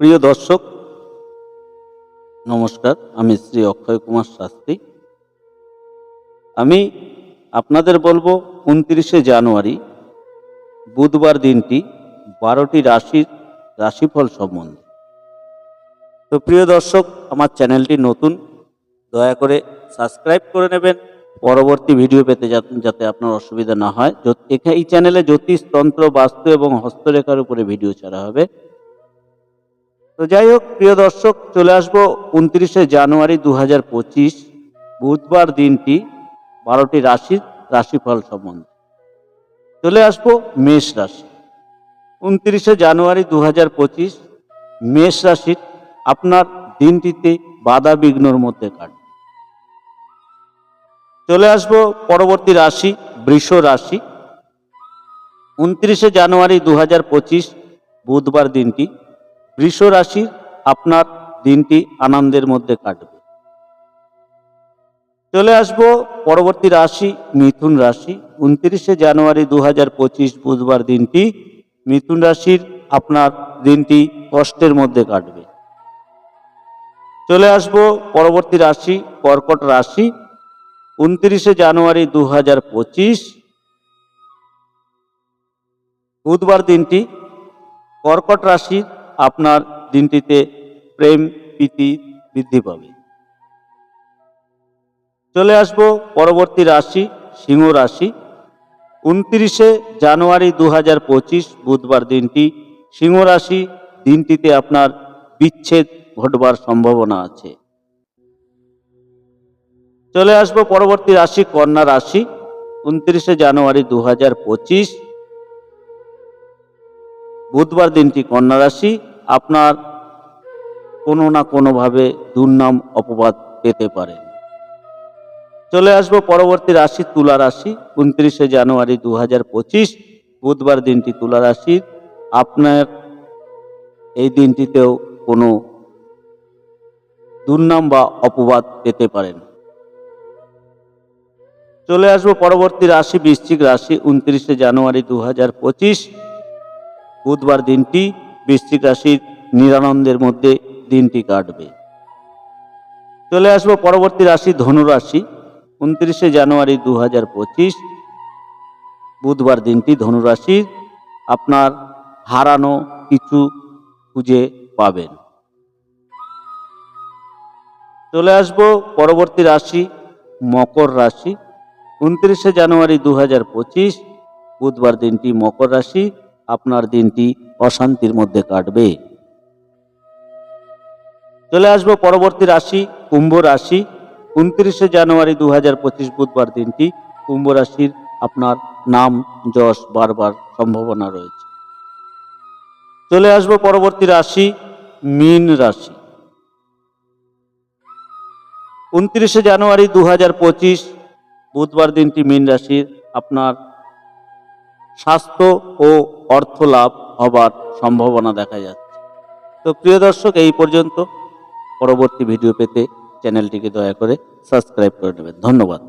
প্রিয় দর্শক, নমস্কার। আমি শ্রী অক্ষয় কুমার শাস্ত্রী। আমি আপনাদের বলব, উনত্রিশে জানুয়ারি, বুধবার দিনটি বারোটি রাশির রাশিফল সম্বন্ধে। তো প্রিয় দর্শক, আমার চ্যানেলটি নতুন, দয়া করে সাবস্ক্রাইব করে নেবেন। পরবর্তী ভিডিও পেতে যাতে আপনার অসুবিধা না হয়। এই চ্যানেলে জ্যোতিষ, তন্ত্র, বাস্তু এবং হস্তরেখার উপরে ভিডিও ছাড়া হবে। তো যাই হোক, প্রিয় দর্শক, চলে আসব উনত্রিশে জানুয়ারি দু হাজার পঁচিশ, বুধবার দিনটি, বারোটি রাশির রাশিফল সম্বন্ধে। চলে আসব মেষ রাশি। উনত্রিশে জানুয়ারি দু হাজার পঁচিশ, মেষ রাশির আপনার দিনটিতে বাধা বিঘ্নর মধ্যে কাটবে। চলে আসব পরবর্তী রাশি, বৃষ রাশি। উনত্রিশে জানুয়ারি দু হাজার পঁচিশ, বুধবার দিনটি বৃষ রাশির আপনার দিনটি আনন্দের মধ্যে কাটবে। চলে আসব পরবর্তী রাশি, মিথুন রাশি। উনত্রিশে জানুয়ারি দু হাজার পঁচিশ বুধবার দিনটি, মিথুন রাশির আপনার দিনটি কষ্টের মধ্যে কাটবে। চলে আসব পরবর্তী রাশি, কর্কট রাশি। উনত্রিশে জানুয়ারি দু হাজার পঁচিশ বুধবার দিনটি, কর্কট রাশি আপনার দিনটিতে প্রেম, প্রীতি বৃদ্ধি পাবে। চলে আসব পরবর্তী রাশি, সিংহ রাশি। উনত্রিশে জানুয়ারি দু হাজার পঁচিশ, বুধবার দিনটি। সিংহ রাশি, দিনটিতে আপনার বিচ্ছেদ ঘটবার সম্ভাবনা আছে। চলে আসব পরবর্তী রাশি, কন্যা রাশি। উনত্রিশে জানুয়ারি দু হাজার পঁচিশ বুধবার দিনটি কন্যা রাশি। আপনার কোনো না কোনোভাবে দুর্নাম অপবাদ পেতে পারেন চলে আসব পরবর্তী রাশি, তুলা রাশি। উনত্রিশে জানুয়ারি দু হাজার পঁচিশ, বুধবার দিনটি তুলা রাশির আপনার এই দিনটিতেও কোনো দুর্নাম বা অপবাদ পেতে পারেন। চলে আসব পরবর্তী রাশি, বৃশ্চিক রাশি। উনত্রিশে জানুয়ারি দু হাজার পঁচিশ বুধবার দিনটি বৃশ্চিক রাশির নিরানন্দের মধ্যে দিনটি কাটবে। চলে আসব পরবর্তী রাশি ধনুরাশি উনত্রিশে জানুয়ারি দু হাজার পঁচিশ, বুধবার দিনটি ধনুরাশির আপনার হারানো কিছু খুঁজে পাবেন। চলে আসব পরবর্তী রাশি মকর রাশি। উনত্রিশে জানুয়ারি দু হাজার পঁচিশ, বুধবার দিনটি মকর রাশি। আপনার দিনটি অশান্তির মধ্যে কাটবে। চলে আসব পরবর্তী রাশি, কুম্ভ রাশি। উনত্রিশে জানুয়ারি দু হাজার পঁচিশ বুধবার দিনটি। কুম্ভ রাশির আপনার নাম, যশ, বারবার সম্ভাবনা রয়েছে। চলে আসব পরবর্তী রাশি, মীন রাশি। উনত্রিশে জানুয়ারি দু হাজার পঁচিশ বুধবার দিনটি মীন রাশির আপনার স্বাস্থ্য ও অর্থ লাভ হবার সম্ভাবনা দেখা যাচ্ছে। তো প্রিয় দর্শক, এই পর্যন্ত পরবর্তী ভিডিও পেতে চ্যানেলটিকে দয়া করে সাবস্ক্রাইব করে নেবেন ধন্যবাদ।